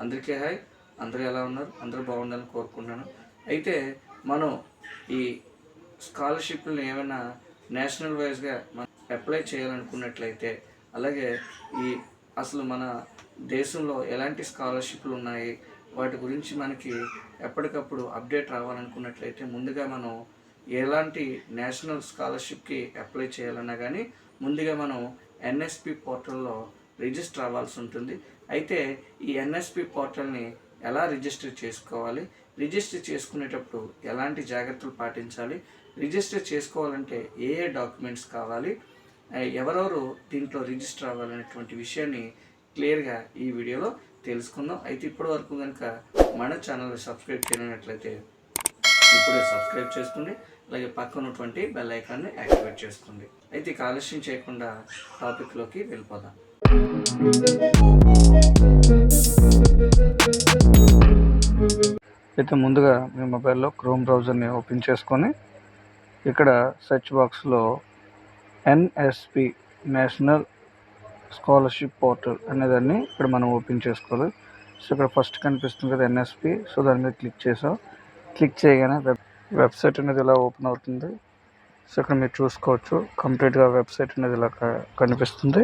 అందరికీ హాయ్. అందరూ ఎలా ఉన్నారు? అందరూ బాగుండాలని కోరుకుంటున్నాను. అయితే మనం ఈ స్కాలర్షిప్లను ఏమైనా నేషనల్ వైజ్గా మనం అప్లై చేయాలనుకున్నట్లయితే అలాగే ఈ అసలు మన దేశంలో ఎలాంటి స్కాలర్షిప్లు ఉన్నాయి వాటి గురించి మనకి ఎప్పటికప్పుడు అప్డేట్ రావాలనుకున్నట్లయితే ముందుగా మనం ఎలాంటి నేషనల్ స్కాలర్షిప్కి అప్లై చేయాలన్నా కానీ ముందుగా మనం ఎన్ఎస్పి పోర్టల్లో రిజిస్టర్ అవ్వాల్సి ఉంటుంది. అయితే ఈ ఎన్ఎస్పి పోర్టల్ని ఎలా రిజిస్టర్ చేసుకోవాలి? రిజిస్టర్ చేసుకునేటప్పుడు ఎలాంటి జాగ్రత్తలు పాటించాలి? రిజిస్టర్ చేసుకోవాలంటే ఏ ఏ డాక్యుమెంట్స్ కావాలి? ఎవరెవరు దీంట్లో రిజిస్టర్ అవ్వాలనేటువంటి విషయాన్ని క్లియర్గా ఈ వీడియోలో తెలుసుకుందాం. అయితే ఇప్పటి వరకు కనుక మన ఛానల్ని సబ్స్క్రైబ్ చేయనట్లయితే ఇప్పుడే సబ్స్క్రైబ్ చేసుకోండి. అలాగే పక్కన ఉన్నటువంటి బెల్ ఐకాన్ని యాక్టివేట్ చేసుకోండి. అయితే ఇక ఆలస్యం చేయకుండా టాపిక్లోకి వెళ్ళిపోదాం. అయితే ముందుగా మీ మొబైల్లో క్రోమ్ బ్రౌజర్ని ఓపెన్ చేసుకొని ఇక్కడ సెర్చ్ బాక్స్లో ఎన్ఎస్పి నేషనల్ స్కాలర్షిప్ పోర్టల్ అనేదాన్ని ఇక్కడ మనం ఓపెన్ చేసుకోవాలి. సో ఇక్కడ ఫస్ట్ కనిపిస్తుంది కదా ఎన్ఎస్పి. సో దాని మీద క్లిక్ చేసాం. క్లిక్ చేయగానే వెబ్ వెబ్సైట్ అనేది ఇలా ఓపెన్ అవుతుంది. సో ఇక్కడ మీరు చూసుకోవచ్చు. కంప్లీట్గా వెబ్సైట్ అనేది ఇలా కనిపిస్తుంది.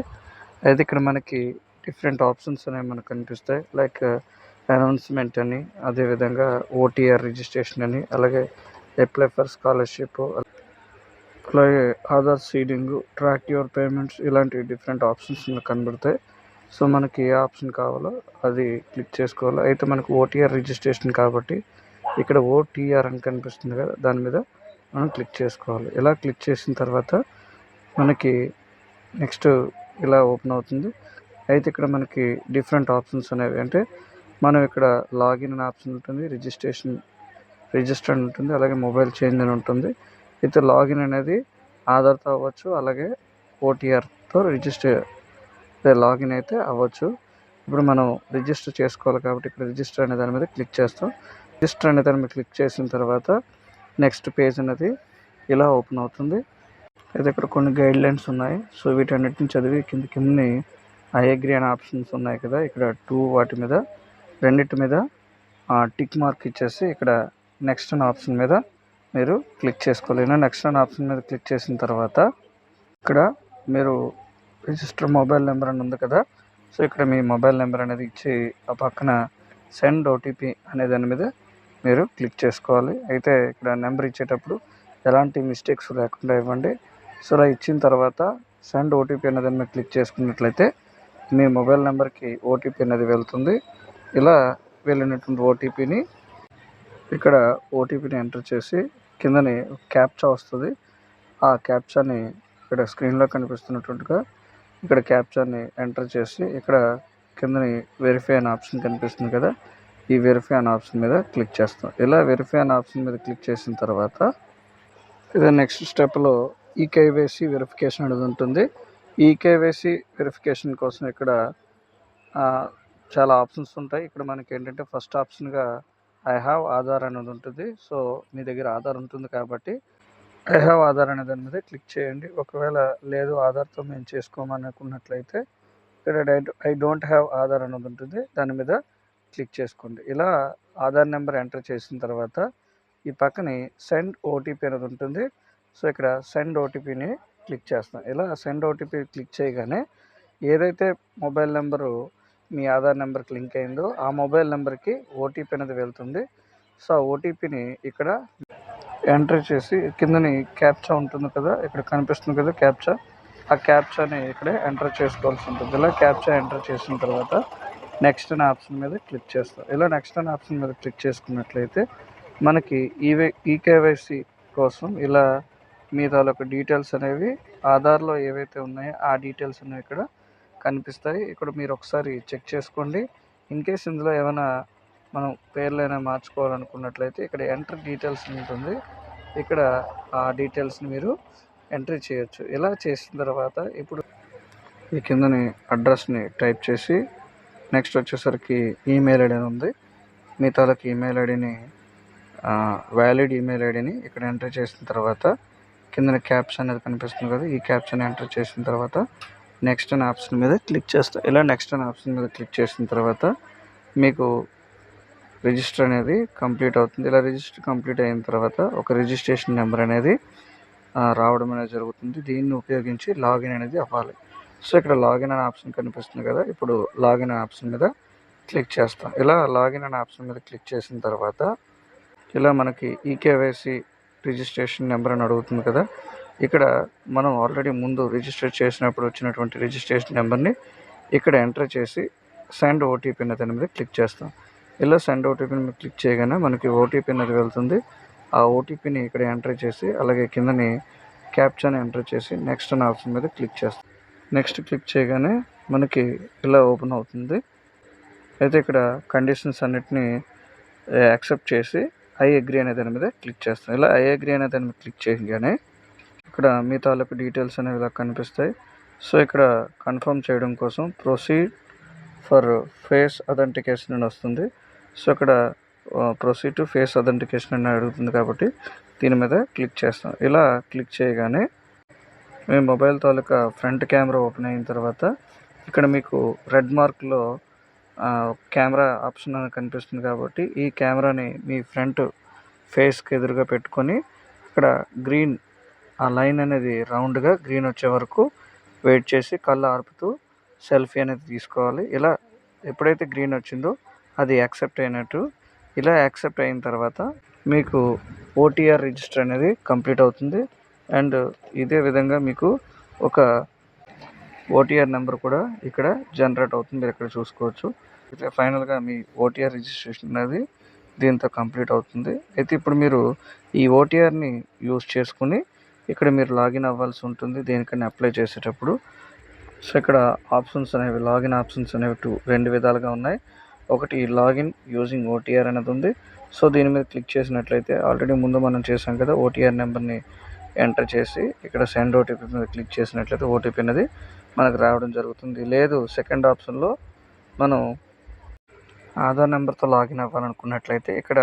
అయితే ఇక్కడ మనకి డిఫరెంట్ ఆప్షన్స్ అనేవి మనకు కనిపిస్తాయి. లైక్ అనౌన్స్మెంట్ uh, అని అదేవిధంగా ఓటీఆర్ రిజిస్ట్రేషన్ అని అలాగే అప్లై ఫర్ స్కాలర్షిప్ అలాగే Aadhaar seeding track your payments ఇలాంటి డిఫరెంట్ ఆప్షన్స్ మనకు కనబడతాయి. సో మనకి ఏ ఆప్షన్ కావాలో అది క్లిక్ చేసుకోవాలి. అయితే మనకు ఓటీఆర్ రిజిస్ట్రేషన్ కాబట్టి ఇక్కడ ఓటీఆర్ అని కనిపిస్తుంది కదా దాని మీద మనం క్లిక్ చేసుకోవాలి. ఇలా క్లిక్ చేసిన తర్వాత మనకి నెక్స్ట్ ఇలా ఓపెన్ అవుతుంది. అయితే ఇక్కడ మనకి డిఫరెంట్ ఆప్షన్స్ అనేవి అంటే మనం ఇక్కడ లాగిన్ అనే ఆప్షన్ ఉంటుంది రిజిస్ట్రేషన్ రిజిస్టర్ అని ఉంటుంది అలాగే మొబైల్ చేంజ్ అని ఉంటుంది. అయితే లాగిన్ అనేది ఆధార్తో అవ్వచ్చు అలాగే ఓటీఆర్తో రిజిస్టర్ లాగిన్ అయితే అవ్వచ్చు. ఇప్పుడు మనం రిజిస్టర్ చేసుకోవాలి కాబట్టి ఇక్కడ రిజిస్టర్ అనే దాని మీద క్లిక్ చేస్తాం. రిజిస్టర్ అనే దాని మీద క్లిక్ చేసిన తర్వాత నెక్స్ట్ పేజ్ అనేది ఇలా ఓపెన్ అవుతుంది. అయితే ఇక్కడ కొన్ని గైడ్ లైన్స్ ఉన్నాయి. సో వీటన్నిటిని చదివి కింద కిందని ఐ అగ్రి అనే ఆప్షన్స్ ఉన్నాయి కదా. ఇక్కడ టూ వాటి మీద రెండిటి మీద టిక్ మార్క్ ఇచ్చేసి ఇక్కడ నెక్స్ట్ అనే ఆప్షన్ మీద మీరు క్లిక్ చేసుకోవాలి. నెక్స్ట్ అనే ఆప్షన్ మీద క్లిక్ చేసిన తర్వాత ఇక్కడ మీరు రిజిస్టర్ మొబైల్ నెంబర్ అని ఉంది కదా. సో ఇక్కడ మీ మొబైల్ నెంబర్ అనేది ఇచ్చి ఆ పక్కన సెండ్ ఓటీపీ అనే దాని మీద మీరు క్లిక్ చేసుకోవాలి. అయితే ఇక్కడ నెంబర్ ఇచ్చేటప్పుడు ఎలాంటి మిస్టేక్స్ లేకుండా ఇవ్వండి. సో అలా ఇచ్చిన తర్వాత సెండ్ ఓటీపీ అనే మీరు క్లిక్ చేసుకున్నట్లయితే మీ మొబైల్ నెంబర్కి ఓటీపీ అనేది వెళ్తుంది. ఇలా వెళ్ళినటువంటి ఓటీపీని ఇక్కడ ఓటీపీని ఎంటర్ చేసి కిందని క్యాప్చా వస్తుంది. ఆ క్యాప్చాని ఇక్కడ స్క్రీన్లో కనిపిస్తున్నట్టుగా ఇక్కడ క్యాప్చాని ఎంటర్ చేసి ఇక్కడ కిందని వెరిఫై అనే ఆప్షన్ కనిపిస్తుంది కదా. ఈ వెరిఫై అనే ఆప్షన్ మీద క్లిక్ చేస్తాం. ఇలా వెరిఫై అనే ఆప్షన్ మీద క్లిక్ చేసిన తర్వాత ఇదే నెక్స్ట్ స్టెప్లో ఈ కేవైసీ వెరిఫికేషన్ అనేది ఉంటుంది. ఈ కేవైసీ వెరిఫికేషన్ కోసం ఇక్కడ చాలా ఆప్షన్స్ ఉంటాయి. ఇక్కడ మనకి ఏంటంటే ఫస్ట్ ఆప్షన్గా ఐ హ్యావ్ ఆధార్ అనేది ఉంటుంది. సో మీ దగ్గర ఆధార్ ఉంటుంది కాబట్టి ఐ హ్యావ్ ఆధార్ అనే దాని మీద క్లిక్ చేయండి. ఒకవేళ లేదు ఆధార్తో మేము చేసుకోమని అనుకున్నట్లయితే ఇక్కడ ఐ డోంట్ హ్యావ్ ఆధార్ అనేది ఉంటుంది. దాని మీద క్లిక్ చేసుకోండి. ఇలా ఆధార్ నెంబర్ ఎంటర్ చేసిన తర్వాత ఈ పక్కనే సెండ్ ఓటీపీ అనేది ఉంటుంది. సో ఇక్కడ సెండ్ ఓటీపీని క్లిక్ చేస్తాం. ఇలా సెండ్ ఓటీపీ క్లిక్ చేయగానే ఏదైతే మొబైల్ నెంబరు మీ ఆధార్ నెంబర్కి లింక్ అయిందో ఆ మొబైల్ నెంబర్కి ఓటీపీ అనేది వెళ్తుంది. సో ఆ ఓటీపీని ఇక్కడ ఎంటర్ చేసి కిందని క్యాప్చా ఉంటుంది కదా ఇక్కడ కనిపిస్తుంది కదా క్యాప్చా. ఆ క్యాప్చాని ఇక్కడే ఎంటర్ చేసుకోవాల్సి ఉంటుంది. ఇలా క్యాప్చా ఎంటర్ చేసిన తర్వాత నెక్స్ట్ అనే ఆప్షన్ మీద క్లిక్ చేస్తాం. ఇలా నెక్స్ట్ అనే ఆప్షన్ మీద క్లిక్ చేసుకున్నట్లయితే మనకి ఈవే ఈకేవైసీ కోసం ఇలా మీ తాలూకు డీటెయిల్స్ అనేవి ఆధార్లో ఏవైతే ఉన్నాయో ఆ డీటెయిల్స్ అనేవి ఇక్కడ కనిపిస్తాయి. ఇక్కడ మీరు ఒకసారి చెక్ చేసుకోండి. ఇన్ కేస్ ఇందులో ఏమైనా మనం పేర్లైనా మార్చుకోవాలనుకున్నట్లయితే ఇక్కడ ఎంటర్ డీటెయిల్స్ ఉంటుంది. ఇక్కడ ఆ డీటెయిల్స్ని మీరు ఎంట్రీ చేయొచ్చు. ఇలా చేసిన తర్వాత ఇప్పుడు ఈ కిందని అడ్రస్ని టైప్ చేసి నెక్స్ట్ వచ్చేసరికి ఈమెయిల్ ఐడి ఉంది. మీ తాలూకు ఈమెయిల్ ఐడిని వ్యాలిడ్ ఈమెయిల్ ఐడిని ఇక్కడ ఎంటర్ చేసిన తర్వాత కింద క్యాప్స్ అనేది కనిపిస్తుంది కదా ఈ క్యాప్షన్ ఎంటర్ చేసిన తర్వాత నెక్స్ట్ అనే ఆప్షన్ మీద క్లిక్ చేస్తా. ఇలా నెక్స్ట్ అనే ఆప్షన్ మీద క్లిక్ చేసిన తర్వాత మీకు రిజిస్టర్ అనేది కంప్లీట్ అవుతుంది. ఇలా రిజిస్టర్ కంప్లీట్ అయిన తర్వాత ఒక రిజిస్ట్రేషన్ నెంబర్ అనేది రావడం అనేది జరుగుతుంది. దీన్ని ఉపయోగించి లాగిన్ అనేది అవ్వాలి. సో ఇక్కడ లాగిన్ అనే ఆప్షన్ కనిపిస్తుంది కదా ఇప్పుడు లాగిన్ అనే ఆప్షన్ మీద క్లిక్ చేస్తాం. ఇలా లాగిన్ అనే ఆప్షన్ మీద క్లిక్ చేసిన తర్వాత ఇలా మనకి ఈకేవైసీ రిజిస్ట్రేషన్ నెంబర్ అని అడుగుతుంది కదా. ఇక్కడ మనం ఆల్రెడీ ముందు రిజిస్టర్ చేసినప్పుడు వచ్చినటువంటి రిజిస్ట్రేషన్ నెంబర్ని ఇక్కడ ఎంటర్ చేసి సెండ్ ఓటీపీ అనే దాని మీద క్లిక్ చేస్తాం. ఇలా సెండ్ ఓటీపీని మీద క్లిక్ చేయగానే మనకి ఓటీపీ అనేది వెళ్తుంది. ఆ ఓటీపీని ఇక్కడ ఎంటర్ చేసి అలాగే కిందని క్యాప్చాని ఎంటర్ చేసి నెక్స్ట్ అనే ఆప్షన్ మీద క్లిక్ చేస్తాం. నెక్స్ట్ క్లిక్ చేయగానే మనకి ఇలా ఓపెన్ అవుతుంది. అయితే ఇక్కడ కండిషన్స్ అన్నిటిని యాక్సెప్ట్ చేసి ఐ అగ్రీ అనే దాని మీద క్లిక్ చేస్తాం ఇలా ఐ అగ్రీ అనే దాని మీద క్లిక్ చేయగానే ఇక్కడ మీ తాలూకు డీటెయిల్స్ అనేవి ఇలా కనిపిస్తాయి. సో ఇక్కడ కన్ఫర్మ్ చేయడం కోసం ప్రొసీడ్ ఫర్ ఫేస్ అథెంటికేషన్ అని వస్తుంది. సో ఇక్కడ ప్రొసీడ్ టు ఫేస్ అథెంటికేషన్ అని అడుగుతుంది కాబట్టి దీని మీద క్లిక్ చేస్తాం ఇలా క్లిక్ చేయగానే మీ మొబైల్ తాలూకా ఫ్రంట్ కెమెరా ఓపెన్ అయిన తర్వాత ఇక్కడ మీకు రెడ్ మార్క్లో కెమెరా ఆప్షన్ అనేది కనిపిస్తుంది కాబట్టి ఈ కెమెరాని మీ ఫ్రంట్ ఫేస్కి ఎదురుగా పెట్టుకొని ఇక్కడ గ్రీన్ ఆ లైన్ అనేది రౌండ్గా గ్రీన్ వచ్చే వరకు వెయిట్ చేసి కళ్ళు ఆర్పుతూ సెల్ఫీ అనేది తీసుకోవాలి. ఇలా ఎప్పుడైతే గ్రీన్ వచ్చిందో అది యాక్సెప్ట్ అయినట్టు. ఇలా యాక్సెప్ట్ అయిన తర్వాత మీకు ఓటీఆర్ రిజిస్టర్ అనేది కంప్లీట్ అవుతుంది. అండ్ ఇదే విధంగా మీకు ఒక ఓటీఆర్ నెంబర్ కూడా ఇక్కడ జనరేట్ అవుతుంది. మీరు ఇక్కడ చూసుకోవచ్చు. అయితే ఫైనల్గా మీ ఓటీఆర్ రిజిస్ట్రేషన్ అనేది దీంతో కంప్లీట్ అవుతుంది. అయితే ఇప్పుడు మీరు ఈ ఓటీఆర్ని యూస్ చేసుకుని ఇక్కడ మీరు లాగిన్ అవ్వాల్సి ఉంటుంది. దేనికని అప్లై చేసేటప్పుడు. సో ఇక్కడ ఆప్షన్స్ అనేవి లాగిన్ ఆప్షన్స్ అనేవి టూ రెండు విధాలుగా ఉన్నాయి. ఒకటి లాగిన్ యూజింగ్ ఓటీఆర్ అనేది ఉంది. సో దీని మీద క్లిక్ చేసినట్లయితే ఆల్రెడీ ముందు మనం చేసాం కదా ఓటీఆర్ నెంబర్ని ఎంటర్ చేసి ఇక్కడ సెండ్ ఓటీపీ మీద క్లిక్ చేసినట్లయితే ఓటీపీ అనేది మనకు రావడం జరుగుతుంది. లేదు సెకండ్ ఆప్షన్లో మనం ఆధార్ నెంబర్తో లాగిన్ అవ్వాలనుకున్నట్లయితే ఇక్కడ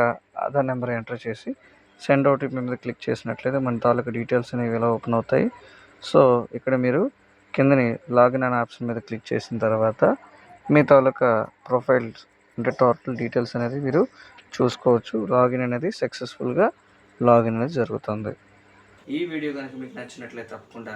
ఆధార్ నెంబర్ ఎంటర్ చేసి సెండ్ ఓటీపీ మీద క్లిక్ చేసినట్లయితే మన తాలూకా డీటెయిల్స్ అనేవి ఇలా ఓపెన్ అవుతాయి. సో ఇక్కడ మీరు కిందని లాగిన్ అనే ఆప్షన్ మీద క్లిక్ చేసిన తర్వాత మీ తాలూకా ప్రొఫైల్స్ అంటే టోటల్ డీటెయిల్స్ అనేది మీరు చూసుకోవచ్చు. లాగిన్ అనేది సక్సెస్ఫుల్గా లాగిన్ అనేది జరుగుతుంది. ఈ వీడియో కనుక మీకు నచ్చినట్లయితే తప్పకుండా